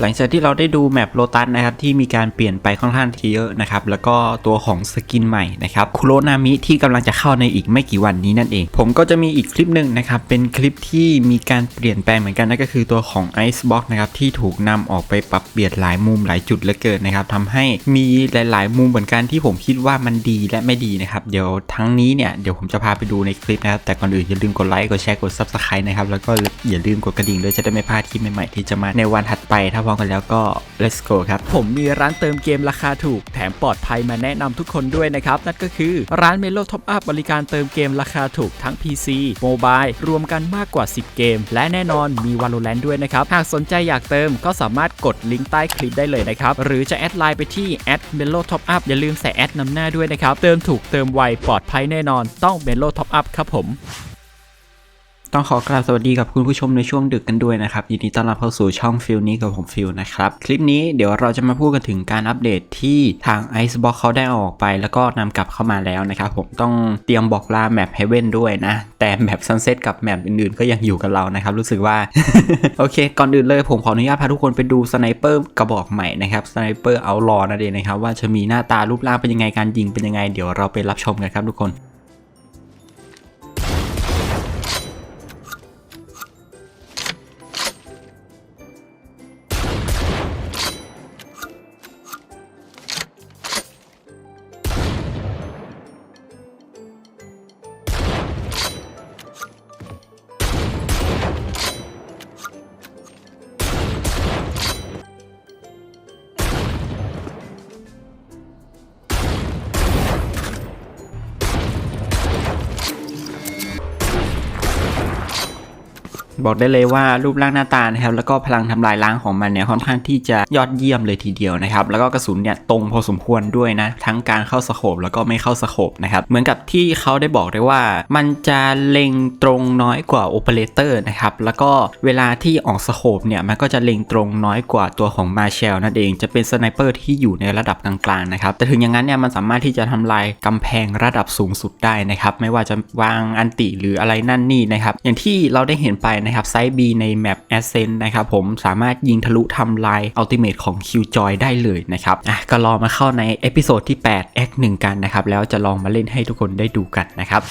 หลังจากที่เราได้ดูแมปโลตัสนะครับที่มีการเปลี่ยนไปค่อนข้างทีเยอะนะครับแล้วก็ตัวของสกินใหม่นะครับคุโรนามิที่กำลังจะเข้าในอีกไม่กี่วันนี้นั่นเอง ผมก็จะมีอีกคลิปหนึ่งนะครับเป็นคลิปที่มีการเปลี่ยนแปลงเหมือนกันนั่นก็คือตัวของ Icebox นะครับที่ถูกนำออกไปปรับเปลี่ยนหลายมุมหลายจุดเหลือเกินนะครับทำให้มีหลาย ๆ มุมเหมือนกันที่ผมคิดว่ามันดีและไม่ดีนะครับเดี๋ยวทั้งนี้เนี่ยเดี๋ยวผมจะพาไปดูในคลิปนะครับแต่ก่อนอื่นอย่าลืมกดไลค์กดแชร์กด Subscribe นะครับแล้วก็อย่าลืมกดกระดิ่งด้วยจะได้ไม่พลาดคลิปใหม่ๆที่จะมาในวันถัดไปถ้าร้อมกันแล้วก็ let's go ครับ ผมมีร้านเติมเกมราคาถูก แถมปลอดภัยมาแนะนำทุกคนด้วยนะครับ นั่นก็คือร้าน Melo Top Up บริการเติมเกมราคาถูกทั้ง PC Mobile รวมกันมากกว่า 10 เกม และแน่นอนมี Valorant ด้วยนะครับ หากสนใจอยากเติมก็สามารถกดลิงก์ใต้คลิปได้เลยนะครับ หรือจะแอดไลน์ไปที่ @melo top up อย่าลืมใส่แอดนำหน้าด้วยนะครับ เติมถูกเติมไวปลอดภัยแน่นอนต้อง Melo Top Up ครับผม ต้องขอกราบสวัสดีกับคุณผู้ชมในช่วงดึกกันด้วยนะครับ ยินดีต้อนรับเข้าสู่ช่องฟิลนี้กับผมฟิลนะครับ คลิปนี้เดี๋ยวเราจะมาพูดกันถึงการอัปเดตที่ทาง Icebox เขาได้ออกไป แล้วก็นำกลับเข้ามาแล้วนะครับผมต้องเตรียมบอกลาแมป Heaven ด้วยนะ แต่แมป Sunset กับแมปอื่นๆ ก็ยังอยู่กับเรานะครับ รู้สึกว่า โอเค ก่อนอื่นเลยผมขออนุญาตพาทุกคนไปดูสไนเปอร์กระบอกใหม่นะครับสไนเปอร์เอาลอนั่นเองนะครับว่าจะมีหน้าตารูปร่างเป็นยังไงการยิงเป็นยังไง เดี๋ยวเราไปรับชมกันครับทุกคน บอกได้เลยว่ารูปร่างหน้าตานะครับแล้วก็พลังทำลายล้างของมันเนี่ยค่อนข้างที่จะยอดเยี่ยมเลยทีเดียวนะครับแล้วก็กระสุนเนี่ยตรงพอสมควรด้วยนะทั้งการเข้าสโคปแล้วก็ไม่เข้าสโคปนะครับเหมือนกับที่เขาได้บอกได้ว่า มันจะเล็งตรงน้อยกว่าโอเปอเรเตอร์นะครับแล้วก็เวลาที่ออกสโคปเนี่ยมันก็จะเล็งตรงน้อยกว่าตัวของมาเชลนั่นเองจะเป็นสไนเปอร์ที่อยู่ในระดับกลางๆนะครับแต่ถึงอย่างนั้นเนี่ยมันสามารถที่จะทำลายกำแพงระดับสูงสุดได้นะครับไม่ว่าจะวางอันติหรืออะไรนั่นนี่นะครับอย่างที่เราได้เห็นไปนะครับไซส์ B ในแมป Ascent นะครับผมสามารถยิงทะลุทำลายอัลติเมทของ Killjoy ได้เลยนะครับอะก็รอมาเข้าในเอพิโซดที่8 Act 1 กันนะครับแล้วจะลองมาเล่นให้ทุกคนได้ดูกันนะครับ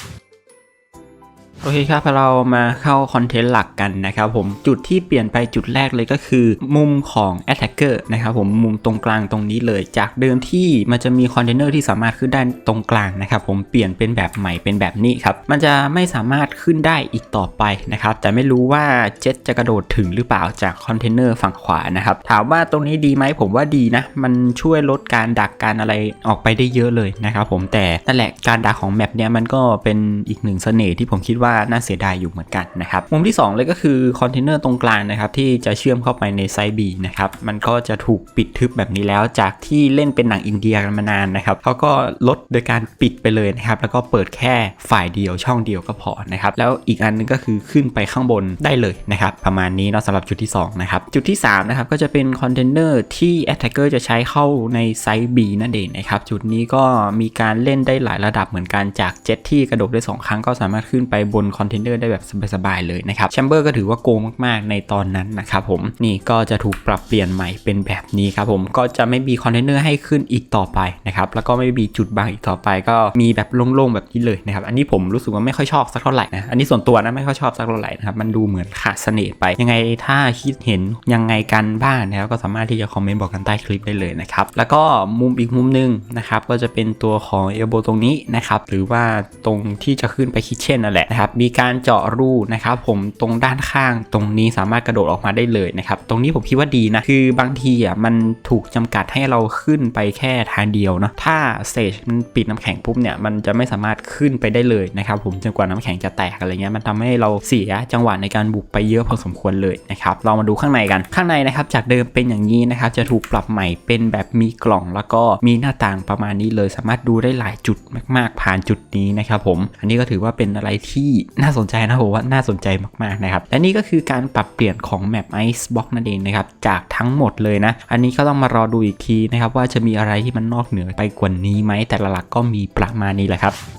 โอเคครับเรามาเข้าคอนเทนต์หลักกันนะครับผมจุดที่เปลี่ยนไปจุดแรกเลยก็คือ มุมของ Attacker นะครับผมมุมตรงกลางตรงนี้เลยจากเดิมที่มันจะมีคอนเทนเนอร์ที่สามารถขึ้นได้ตรงกลางนะครับผมเปลี่ยนเป็นแบบใหม่เป็นแบบนี้ครับมันจะไม่สามารถขึ้นได้อีกต่อไปนะครับแต่ไม่รู้ว่าเจ็ตจะกระโดดถึงหรือเปล่าจากคอนเทนเนอร์ฝั่งขวานะครับถามว่าตรงนี้ดีไหมผมว่าดีนะมันช่วยลดการดักการอะไรออกไปได้เยอะเลยนะครับผมแต่นั่นแหละการดักของแมปเนี้ยมันก็เป็นอีกหนึ่งเสน่ห์ที่ผมคิดว่าน่าเสียดายอยู่เหมือนกันนะครับมุมที่ 2 เลยก็คือคอนเทนเนอร์ตรงกลางนะครับที่จะเชื่อมเข้าไปในไซบีนะครับมันก็จะถูกปิดทึบแบบนี้แล้วจากที่เล่นเป็นหนังอินเดียกันมานานนะครับเขาก็ลดโดยการปิดไปเลยนะครับแล้วก็เปิดแค่ฝ่ายเดียวช่องเดียวก็พอนะครับแล้วอีกอันนึงก็คือขึ้นไปข้างบนได้เลยนะครับประมาณนี้เนาะสำหรับจุดที่2นะครับจุดที่3นะครับก็จะเป็นคอนเทนเนอร์ที่ Attacker จะใช้เข้าในไซบีนั่นเองนะครับจุดนี้ก็มีการเล่นได้หลายระดับเหมือนกันจากเจ็ตที่กระโดดได้สองครั้งก็สามารถขึ้นไปบนคอนเทนเนอร์ได้แบบสบายๆเลยนะครับแชมเบอร์ก็ถือว่าโกงมากๆ ในตอนนั้นนะครับผมนี่ก็จะถูกปรับเปลี่ยนใหม่เป็นแบบนี้ครับผมก็จะไม่มีคอนเทนเนอร์ให้ขึ้นอีกต่อไปนะครับแล้วก็ไม่มีจุดบังอีกต่อไป ก็มีแบบโล่งๆแบบนี้เลยนะครับอันนี้ผมรู้สึกว่าไม่ค่อยชอบสักเท่าไหร่นะอันนี้ส่วนตัวนะไม่ค่อยชอบสักเท่าไหร่นะครับมันดูเหมือนขาดเสน่ห์ไป ยังไงถ้าคิดเห็นยังไงกันบ้างนะครับก็สามารถที่จะคอมเมนต์บอกกันใต้คลิปได้เลยนะครับแล้วก็มุมอีกมุมหนึงนะครับก็จะเป็นตัวของเอลโบตรงนี้นะครับหรือว่าตรงที่จะขึ้นไปคิทเช่นนั่นแหละนะครับมีการเจาะรูนะครับผมตรงด้านข้างตรงนี้สามารถกระโดดออกมาได้เลยนะครับ ตรงนี้ผมคิดว่าดีนะ คือบางทีอะมันถูกจำกัดให้เราขึ้นไปแค่ทางเดียวเนาะถ้าเซจมันปิดน้ำแข็งปุ๊บเนี่ยมันจะไม่สามารถขึ้นไปได้เลยนะครับผมจนกว่าน้ำแข็งจะแตกอะไรเงี้ยมันทำให้เราเสียจังหวะในการบุกไปเยอะพอสมควรเลยนะครับเรามาดูข้างในกันข้างในนะครับจากเดิมเป็นอย่างนี้นะครับจะถูกปรับใหม่เป็นแบบมีกล่องแล้วก็มีหน้าต่างประมาณนี้เลย สามารถดูได้หลายจุดมาก ๆ ผ่านจุดนี้นะครับผม อันนี้ก็ถือว่าเป็นอะไรที่น่าสนใจนะผมว่าน่าสนใจมากๆนะครับ และนี่ก็คือการปรับเปลี่ยนของแมป Icebox นั่นเองนะครับ จากทั้งหมดเลยนะ อันนี้ก็ต้องมารอดูอีกทีนะครับ ว่าจะมีอะไรที่มันนอกเหนือไปกว่านี้ไหมแต่ละหลักก็มีประมาณนี้แหละครับ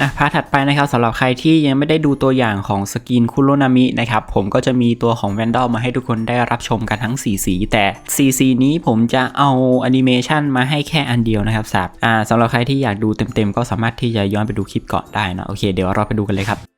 อะพาร์ทถัดไปนะครับสำหรับใครที่ยังไม่ได้ดูตัวอย่างของสกินคุโรนามินะครับผมก็จะมีตัวของแวนดอลมาให้ทุกคนได้รับชมกันทั้ง 4 สี แต่ 4 สีนี้ผมจะเอาแอนิเมชันมาให้แค่อันเดียวนะครับสับอ่าสำหรับใครที่อยากดูเต็มๆ ก็สามารถที่จะย้อนไปดูคลิปก่อนได้นะโอเคเดี๋ยวเราไปดูกันเลยครับ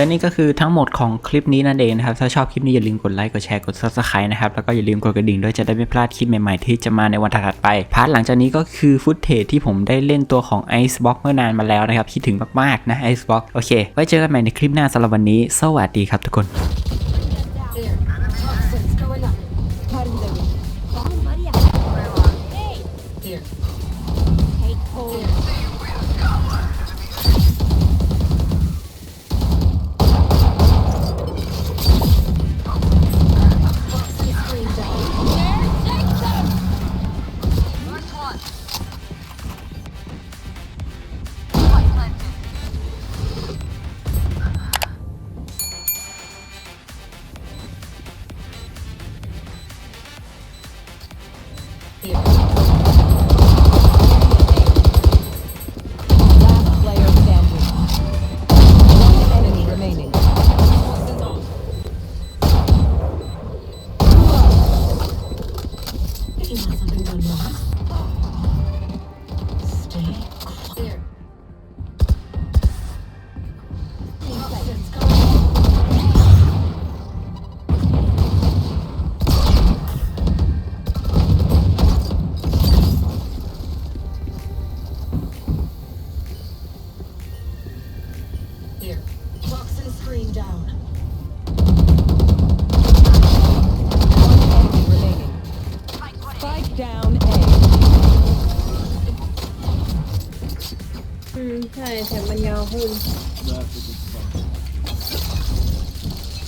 และนี่ก็คือทั้งหมดของคลิปนี้นั่นเองนะครับ ถ้าชอบคลิปนี้อย่าลืมกดไลค์ กดแชร์ กด subscribe นะครับ แล้วก็อย่าลืมกดกระดิ่งด้วยจะได้ไม่พลาดคลิปใหม่ๆที่จะมาในวันถัดไป พาร์ทหลังจากนี้ก็คือฟุตเทจที่ผมได้เล่นตัวของ Icebox เมื่อนานมาแล้วนะครับ คิดถึงมากๆนะ Icebox โอเค ไว้เจอกันใหม่ในคลิปหน้าสำหรับวันนี้ สวัสดีครับทุกคน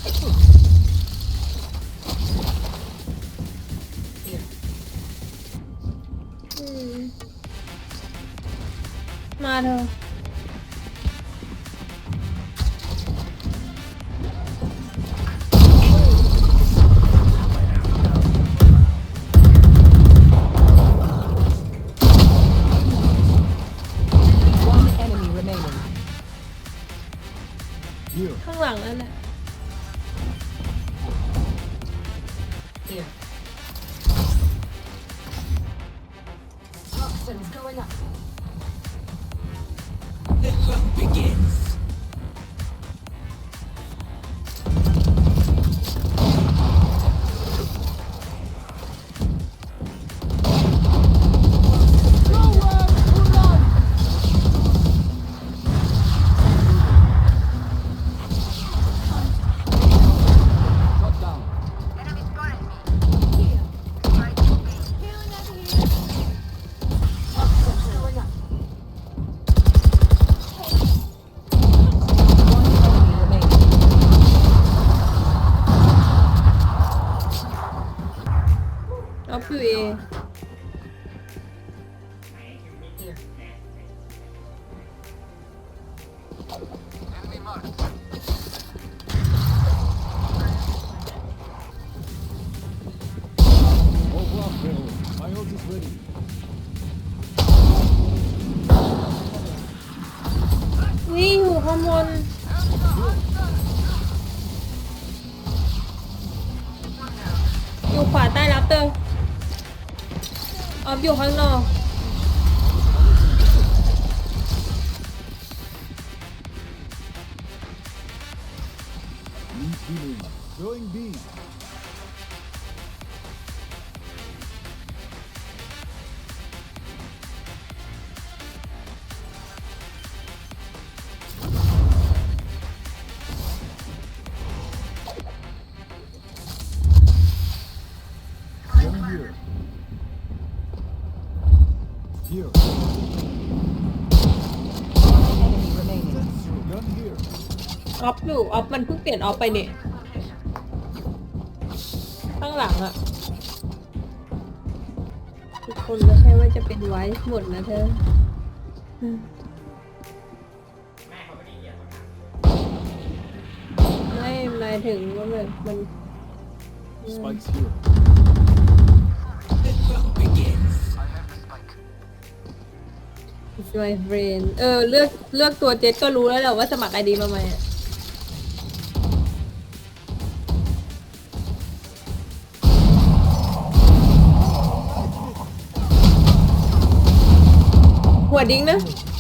remaining. ข้างหลังนั่นแหละ Here. Toxins going up. 对没有没有没有嗯好的好的好的的 งอยู่ข้า ออฟอยู่ออฟมันเพิ่งเปลี่ยนออฟไปเนี่ยข้างหลังอะทุกคนไม่ใช่ว่าจะเป็นไว้หมดนะเธออืมไม่หมายถึงว่าแบบมัน Spikes here. ไ my friend เออ เลือก เลือกตัวเจ็ตก็รู้แล้วแหละว่าสมัครไอดีมาไหมอะ หัว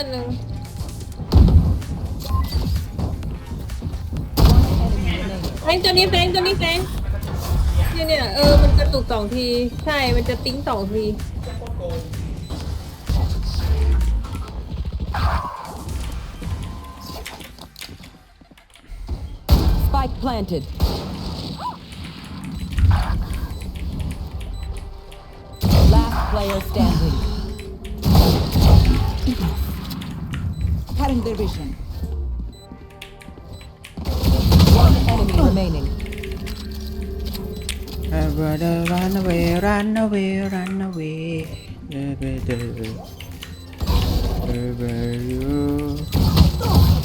ดิ้งนะแฟงตัวหนึ่งแฟงตัวนี้แฟงตัวนี้แฟงเนี่ยเนี่ยเออมันกระตุกสองที ใช่มันจะติ้งสองที Spike planted. Last player standing. Cutting their vision. One enemy remaining. brother run away run away run away wherever you Don't touch me.